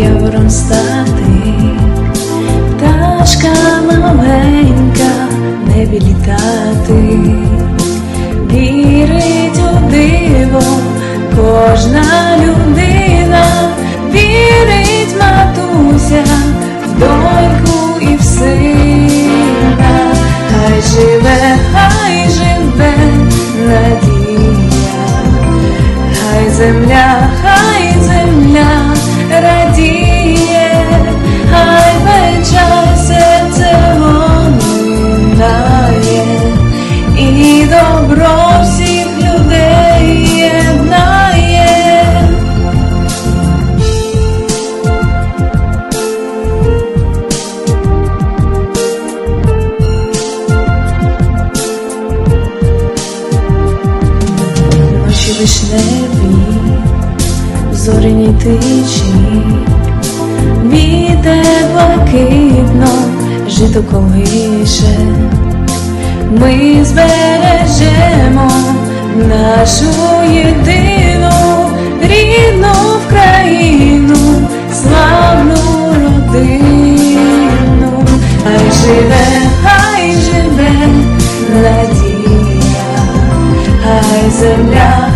явором стати, пташка маленька, в небі літати, вірить у диво кожна людина, вірить матуся в доньку і в сина, хай живе, хай живе надія. Хай земля, вишневі, зоряні тиші, вітер блакитно, жито колише, ми збережемо нашу єдину рідну Вкраїну, славну родину, хай живе, хай живе надія. Хай земля,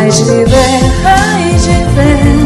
Хай живе, хай живе надія, хай